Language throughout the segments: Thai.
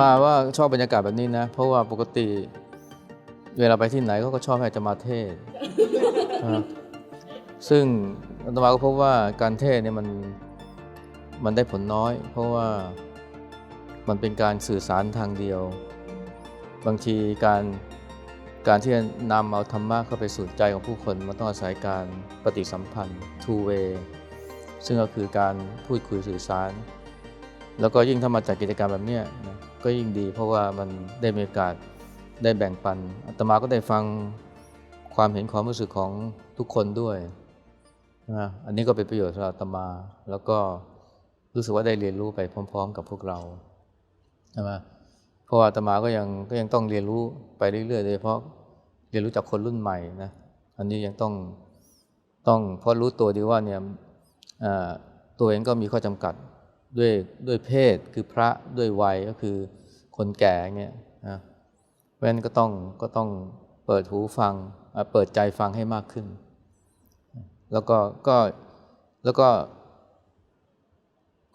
มาว่าชอบบรรยากาศแบบนี้นะ เพราะว่าปกติเวลาไปที่ไหนเขาก็ชอบให้อาตมาเทศ ซึ่งอาตมาก็พบว่าการเทศเนี่ยมันมันได้ผลน้อย เพราะว่ามันเป็นการสื่อสารทางเดียว บางทีการการที่จะนำเอาธรรมะเข้าไปสู่ใจของผู้คนมันต้องอาศัยการปฏิสัมพันธ์ two way ซึ่งก็คือการพูดคุยสื่อสาร แล้วก็ยิ่งถ้ามาจากกิจกรรมแบบนี้นะ ก็ยิ่งดี เพราะว่ามันได้มีโอกาสได้แบ่งปันอาตมาก็ได้ฟังความเห็นความรู้สึกของทุกคนด้วยนะอันนี้ก็เป็นประโยชน์สำหรับอาตมา แล้วก็รู้สึกว่าได้เรียนรู้ไปพร้อม ๆ กับพวกเราใช่ไหมเพราะว่าอาตมาก็ยังก็ยังต้องเรียนรู้ไปเรื่อยๆโดยเฉพาะเรียนรู้จากคนรุ่นใหม่นะอันนี้ยังต้องต้องเพราะรู้ตัวดีว่าเนี่ยตัวเองก็มีข้อจำกัด ด้วยด้วยเพศคือพระด้วยวัยก็คือคนแก่เงี้ยนะเพราะนั้นก็ต้องก็ต้องเปิดหูฟังเปิดใจฟังให้มากขึ้น แล้วก็ก็แล้วก็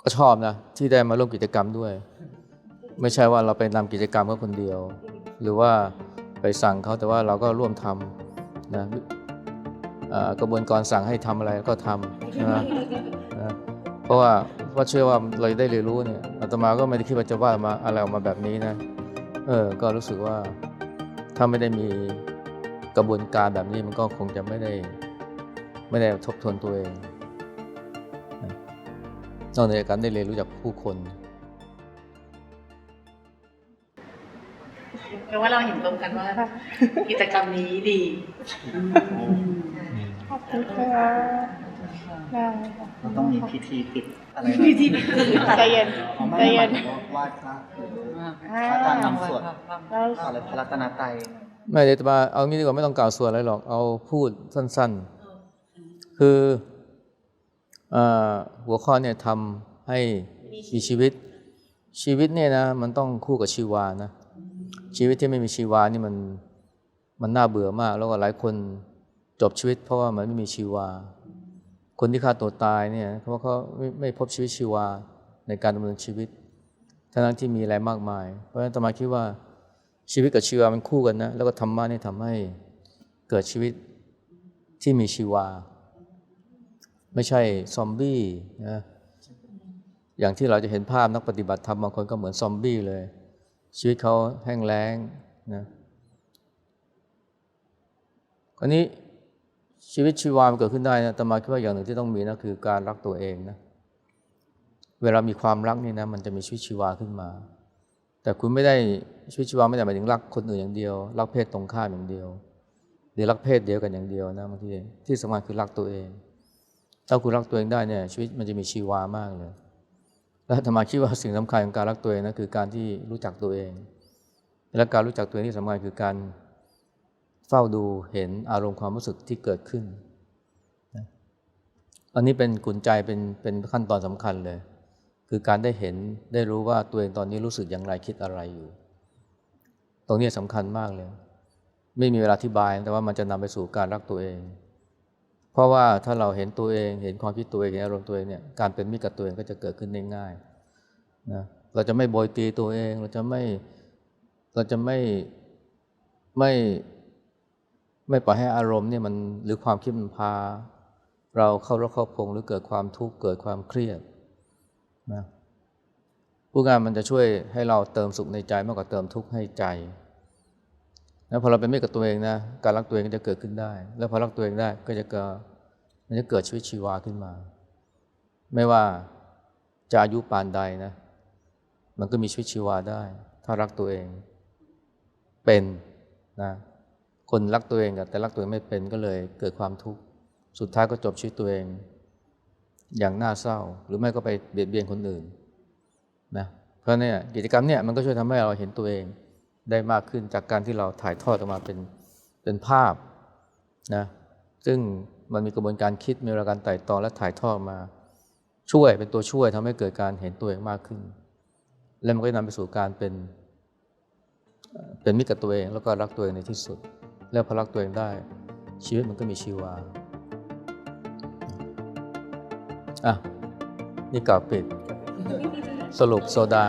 ก็ชอบนะที่ได้มาร่วมกิจกรรมด้วย ไม่ใช่ว่าเราไปนำกิจกรรมเขาคนเดียว หรือว่าไปสั่งเขาแต่ว่าเราก็ร่วมทำนะกระบวนการสั่งให้ทำอะไรก็ทำนะ เพราะว่าเพราะเชื่อว่าเราได้เรียนรู้เนี่ยอาตมาก็ไม่ได้คิดว่าจะว่ามาอะไรออกมาแบบนี้นะเออก็รู้สึกว่าถ้าไม่ได้มีกระบวนการแบบนี้มันก็คงจะไม่ได้ไม่ได้ทบทวนตัวเองนะนอกจากการได้เรียนรู้จากผู้คนแปลว่าเราเห็นตรงกันว่า กิจกรรมนี้ดีขอบคุณค่ะ ได้ค่ะเราต้องมีพิธีปิดอะไรพิธีใจเย็นอ๋อไม่ใจเย็นหมายถึงว่าไหว้พระหรืออ่าพระการนำสวดแล้วอะไรพระรัตนตรัยไม่เดี๋ยวอาตมาเอางี้ดีกว่าไม่ต้องกล่าวส่วนอะไรหรอกเอาพูดสั้นๆ คืออาหัวข้อเนี่ยทำให้มีชีวิต ชีวิตเนี่ยนะมันต้องคู่กับชีวานะชีวิตที่ไม่มีชีวานี่มันมันน่าเบื่อมาก แล้วก็หลายคนจบชีวิตเพราะว่ามันไม่มีชีวา คนที่ฆ่าตัวตายเนี่ยเพราะเขาไม่ไม่พบชีวิตชีวาในการดำเนินชีวิต ทั้งที่มีอะไรมากมาย เพราะฉะนั้นอาตมาคิดว่าชีวิตกับชีวามันคู่กันนะ แล้วก็ธรรมะนี่ทำให้เกิดชีวิตที่มีชีวา ไม่ใช่ซอมบี้นะอย่างที่เราจะเห็นภาพนักปฏิบัติธรรมบางคนก็เหมือนซอมบี้เลย ชีวิตเขาแห้งแล้งนะอันนี้ ชีวิตชีวามันเกิดขึ้นได้นะแต่มาคิดว่าอย่างหนึ่งที่ต้องมีนะคือการรักตัวเองนะ เวลามีความรักนี่นะมันจะมีชีวิตชีวาขึ้นมา แต่คุณไม่ได้ชีวิตชีวาไม่ได้หมายถึงรักคนอื่นอย่างเดียว รักเพศตรงข้ามอย่างเดียว หรือรักเพศเดียวกันอย่างเดียวนะบางทีที่สำคัญคือรักตัวเอง ถ้าคุณรักตัวเองได้เนี่ยชีวิตมันจะมีชีวามากเลย และธรรมาคิดว่าสิ่งสำคัญของการรักตัวเองนะคือการที่รู้จักตัวเอง และการรู้จักตัวเองที่สำคัญคือการ เฝ้าดูเห็นอารมณ์ความรู้สึกที่เกิดขึ้นนะอันนี้เป็นกุญใจเป็นเป็นขั้นตอนสำคัญเลย คือการได้เห็นได้รู้ว่าตัวเองตอนนี้รู้สึกอย่างไรคิดอะไรอยู่ ตรงนี้สำคัญมากเลย ไม่มีเวลาอธิบายแต่ว่ามันจะนำไปสู่การรักตัวเอง เพราะว่าถ้าเราเห็นตัวเองเห็นความคิดตัวเองเห็นอารมณ์ตัวเองเนี่ยการเป็นมิตรกับตัวเองก็จะเกิดขึ้นได้ง่ายนะเราจะไม่โบยตีตัวเอง เราจะไม่เราจะไม่ไม่ ไม่ปล่อยให้อารมณ์เนี่ยมันหรือความคิดมันพา เราเข้ารกเข้าพงหรือเกิดความทุกข์เกิดความเครียดนะผู้งานมันจะช่วยให้เราเติมสุขในใจมากกว่าเติมทุกข์ให้ใจนะพอเราเป็นมิตรกับตัวเองนะการรักตัวเองก็จะเกิดขึ้นได้ แล้วพอรักตัวเองได้ก็จะเกิดมันจะเกิดชีวิตชีวาขึ้นมา ไม่ว่าจะอายุปานใดนะมันก็มีชีวิตชีวาได้ ถ้ารักตัวเองเป็นนะ คนรักตัวเองแต่รักตัวเองไม่เป็นก็เลยเกิดความทุกข์สุดท้ายก็จบชีวิตตัวเอง อย่างน่าเศร้า หรือไม่ก็ไปเบียดเบียนคนอื่นนะเพราะเนี่ยกิจกรรมเนี่ยมันก็ช่วยทำให้เราเห็นตัวเองได้มากขึ้นจากการที่เราถ่ายทอดออกมาเป็นเป็นภาพนะซึ่งมันมีกระบวนการคิดมีเวลาการไต่ตองและถ่ายทอดมาช่วยเป็นตัวช่วยทำให้เกิดการเห็นตัวเองมากขึ้น และมันก็จะนำไปสู่การเป็นเป็นมิตรกับตัวเองแล้วก็รักตัวเองในที่สุด แล้วพอรักตัวเองได้ ชีวิตมันก็มีชีวาอะ นี่กล่าวปิด สรุปโซดา